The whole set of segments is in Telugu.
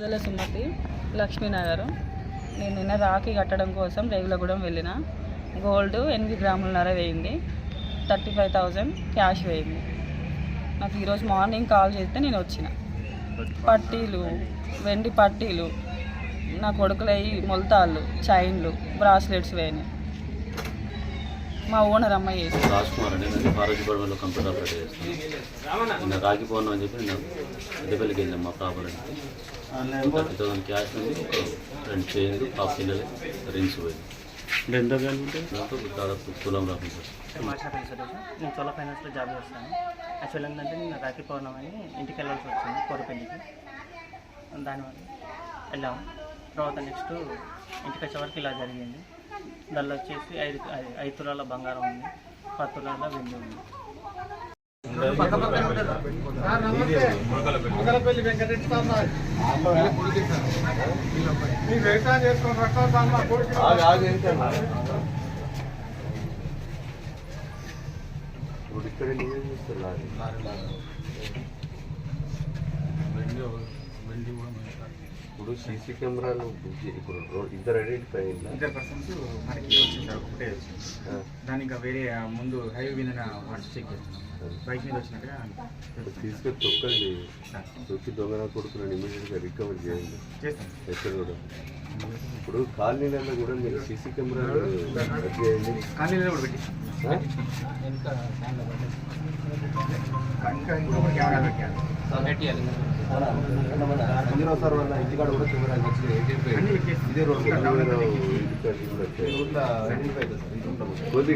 రోజుల సుమతి లక్ష్మీనగర్. నేను నిన్న రాఖీ కట్టడం కోసం రేగులగూడెం వెళ్ళిన. గోల్డ్ ఎనిమిది గ్రాములన్నర వేయింది. థర్టీ ఫైవ్ థౌజండ్ క్యాష్ వేయింది. నాకు ఈరోజు మార్నింగ్ కాల్ చేస్తే నేను వచ్చిన. పట్టీలు వెండి పట్టీలు నా కొడుకులయ్యి మొలతాళ్ళు చైన్లు బ్రాస్లెట్స్ వేయినాయి మా ఓనర్ అమ్మాయి చేసింది. రాజ్ కుమార్ అండి. నేను ఫారెస్ట్ డిపార్ట్మెంట్లో కంప్యూటర్ ఆపరేట్ చేస్తాను నిన్న రాఖీ పౌర్ణం అని చెప్పి నేను పెద్దపల్లికి వెళ్ళాం మా ప్రాపర్టీ థర్టీ థౌసండ్ క్యాష్ ఉంది ఒక రెండు చైన్లు పాప పిల్లలు రింగ్స్ పోయింది ఎంత దాంతో దాదాపు తులం రాకుండా నేను చోళ ఫైనాన్స్లో జాబ్ చేస్తాను. యాక్చువల్ ఏంటంటే నేను రాఖీ అని ఇంటికి వెళ్ళాల్సి వచ్చింది కోరపల్లికి దానివల్ల వెళ్ళాము. తర్వాత నెక్స్ట్ ఇంటికి వచ్చే వరకు ఇలా జరిగింది. దానిలో వచ్చేసి ఐదు ఐదు తులాల బంగారం ఉంది పది తులాల వెండి ఉంది మంగళపల్లి వెంకటరెడ్డి సార్ నాది. మీ వ్యవసాయం చేసుకుని సార్ మా ఇప్పుడు సీసీ కెమెరాలు ఇప్పుడు ఇద్దరు ఐడెంటిఫై అయిందా ఇద్దరు పర్సన్స్ మనకి ఒకటే వచ్చింది. దాని ఇంకా వేరే ముందు హైవే మీద వాట్స్ చెక్ చేస్తున్నాం. బైక్ మీద వచ్చినట్టుగా తీసుకొని తొక్కండి. తొక్కి దొంగన కొడుకులను ఇమీడియట్గా రికవర్ చేయండి. ఎక్కడ కూడా. ఇప్పుడు కాలనీలలో కూడా మీరు సీసీ కెమెరాలు చేయండి. కానీ కూడా పెట్టి ఆ? ఇంకా ఇంకొక కెమెరా పెట్టాలి అన్ని పెట్టేసి ఇదే రోడ్ మీరు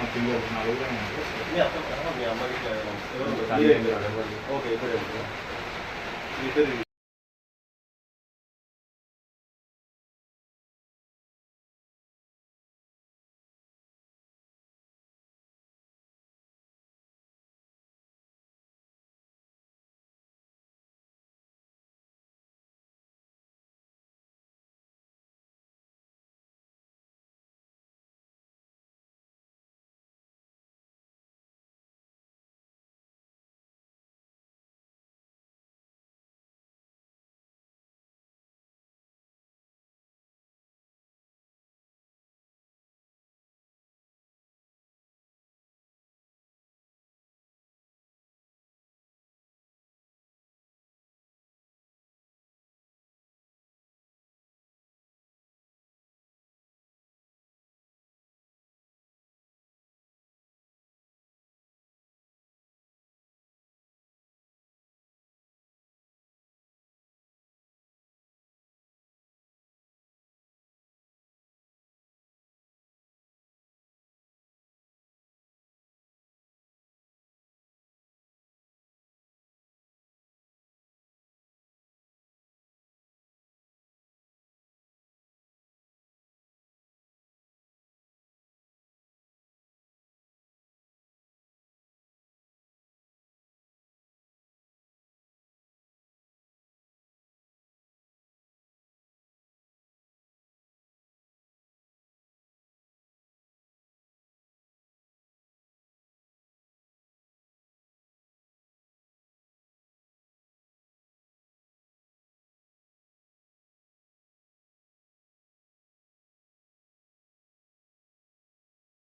మా పిల్లలు నలుగురు. ఓకే